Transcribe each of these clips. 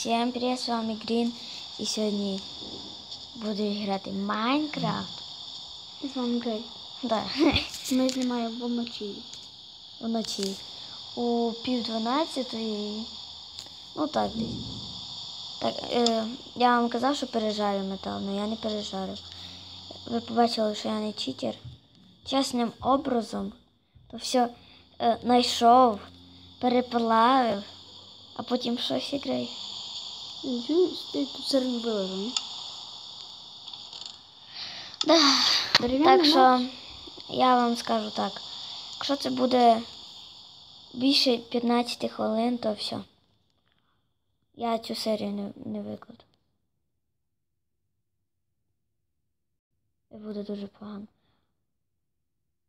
Всем привет, с вами Грін. І сьогодні буду грати в Майнкрафт. І з вами Грей. Да. Ми знімаємо вночі. Вночі. У пів дванадцятої. Ну так десь. Так, е, я вам казав, що пережарю метал, але я не пережарив. Ви побачили, що я не читер. Чесним образом, то все е, знайшов, переплавив, а потім щось іграє. Чуєш, ти тут сирні виложені. Да. Дерев'яний Так що я вам скажу так. Якщо це буде більше 15 хвилин, то все. Я цю серію не, не викладу. Це буде дуже погано.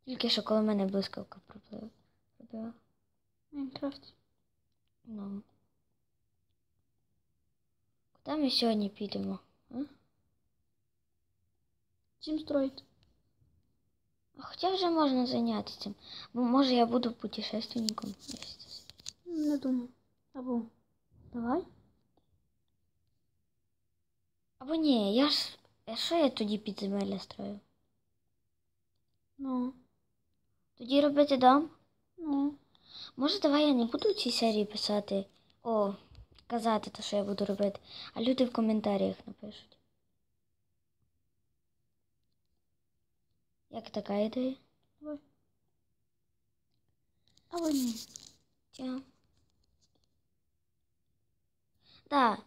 Тільки що коли мене блискавка пробила. пробила. Майнкрафт. Ну. Куди ми сьогодні підемо? А? Чим строїти? А Хоча вже можна зайнятися цим. Бо може я буду путешественником. Не думаю. Або давай. Або ні, я ж. А що я тоді підземелля строю? Ну. Тоді робити дом? Ну. Може, давай я не буду в цій серії писати. О, казати те, що я буду робити, а люди в коментарях напишуть. Як така ідея? Або ні. Тя. Да.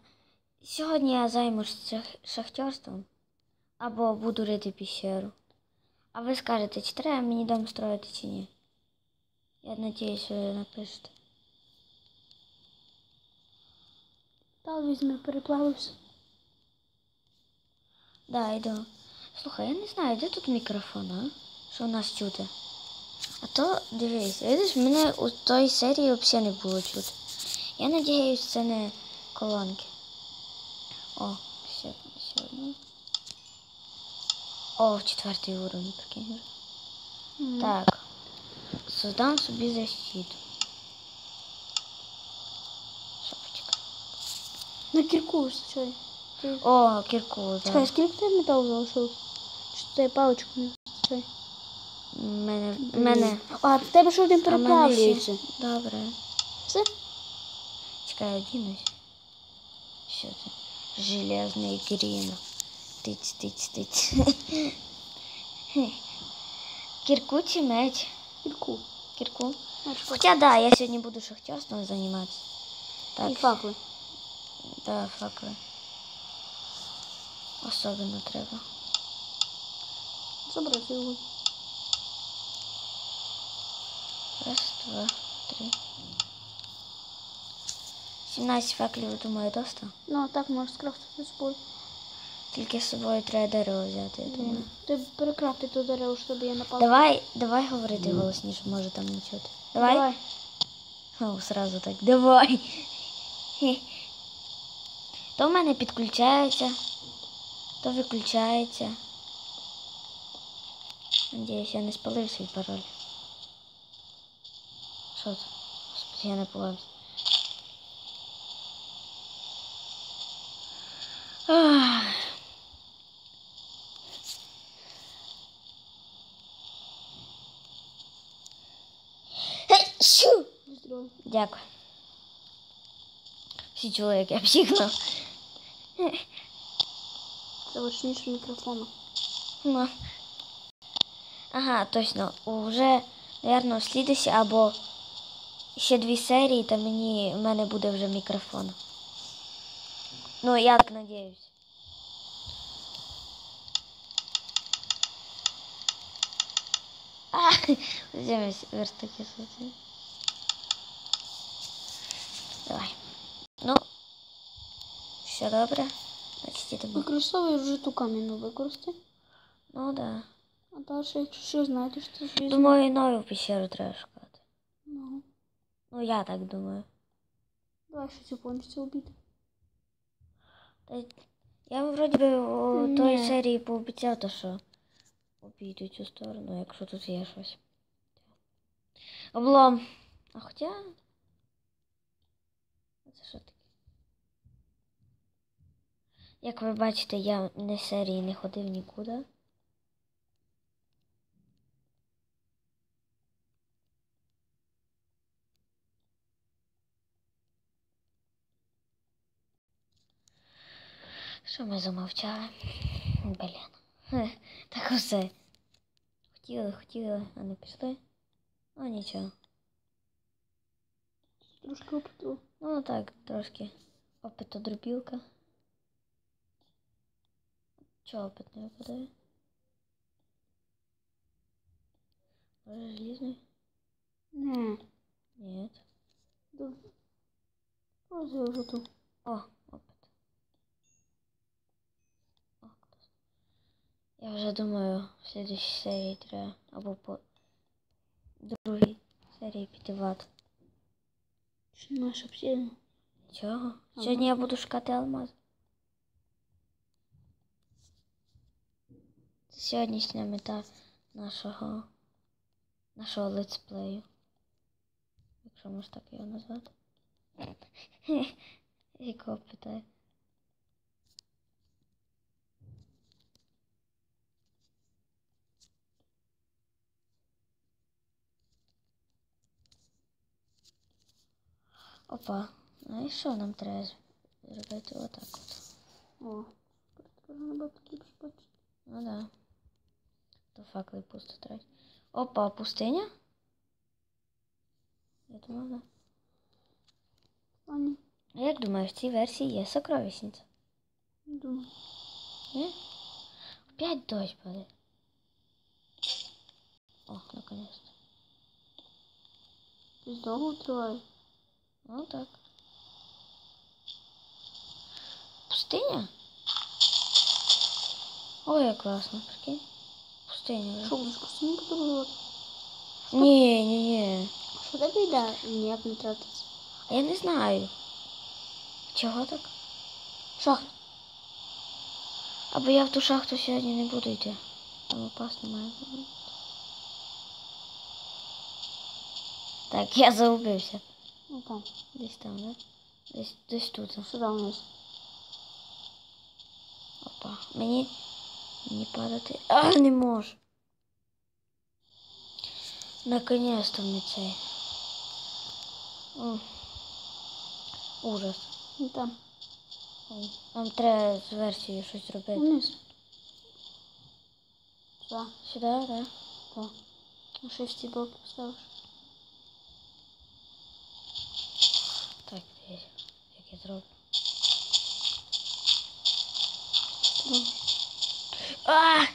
Сьогодні я займусь шахтерством або буду рити піщеру. А ви скажете, чи треба мені дом строїти, чи ні? Я надіюсь, ви напишете. Та візьми, переплавився. Да, йду. Слухай, я не знаю, де тут мікрофон, а? Що у нас чути? А то дивись, видиш, мене у той серії взагалі не було чути. Я надіюсь, це не колонки. О, ще, ще одну. О, четвертий уровень, прикинь. М. Так. Создам собі защиту. На кірку чай. Ти... О, кірку, Чекай, да. скільки тебе металу залишилось? Чи це паличку не чай? Мене, мене. А, в тебе ж один переплавлюється. Добре. Все? Чекай, одінусь. Що це? Железний грін. Тиць, тиць, тиць. Кірку чи меч? Кірку. Кірку. Хоча да, я сьогодні буду шахтерством займатися. Так, І факли. Да, факли. Особливо треба. Забрати його. Раз, два, три. 17 факлів, думаю, доста. Ну, а так можеш скрафтити з собою. Тільки з собою треба дерево взяти, я думаю. Ти перекрафти то дерево, щоб я напав. Давай, давай говорити голосніше, може там не чути. Давай. О, сразу так. Давай. То в мене підключається, то виключається. Надіюсь, я не спалив свій пароль. Що це? Господи, я не. Щу! Дякую. Всі чули, як я психнув. Це точніше мікрофону. Ну. Ага, точно. Уже, наверное, в слідусі або ще дві серії, та мені в мене буде вже мікрофон. Ну, я так надіюсь. А, зимось верстаки сути. Давай. Ну, все добре. Значить, ідемо. Використовуй вже ту камінну використай. Ну да. А далі, якщо що знайдеш, то візьми. Думаю, нову пещеру треба шукати. Ну, Ну, я так думаю. давай ще цю повністю обійти. Та Я вроді би у той серії пообіцяв, то що обійду цю сторону, якщо тут є щось. Облом. А хоча. Це що таке? Як ви бачите, я не серії не ходив нікуди. Що ми замовчали? Блін. Так усе. Хотіли, хотіли, а не пішли. Ну нічого. Трошки опиту. Ну так, трошки опитодробілка. Чого опит не випадає? Може желізний? Не. Ні. Добре. Ось я вже тут. О, опит. О, клас. Я вже думаю, в следующій серії треба або по другій серії піти в ад. Чи наш обсіян? Чого? Ага. Сьогодні я буду шукати алмаз. Сьогоднішня мета нашого нашого летсплею. Якщо можна так його назвати. Якого питає? Опа, ну і що нам треба зробити отак от? О. Набагато ліпше бачити. Ну да. Факли пусто тратить. Опа, пустиня? Я думаю, да. А. Як думаєш, в цій версії є сокровищниця? Думаю. Ні? Опять дощ падає. О, наконец-то. Ти довго триває? Ну так. Пустиня? Ой, як класно, прикинь. Пустиня. вже. Що, будеш костюм подобувати? Ні, ні, ні. Що тебе йде? Ніяк не тратиться. А я не знаю. Чого так? Шахт. Або я в ту шахту сьогодні не буду йти. Там опасно має бути. Так, я загубився. Ну там. Десь там, да? Десь, десь тут. Сюди вниз. Опа. Мені. Мені падати. А, не можу. Наконец-то мне цей. Ужас. Ну там. Нам треба з версією щось зробити. Вниз. Сюди. Сюди, так? Так. На шифті блок поставиш. Так, дивись, як я зроблю. Ah!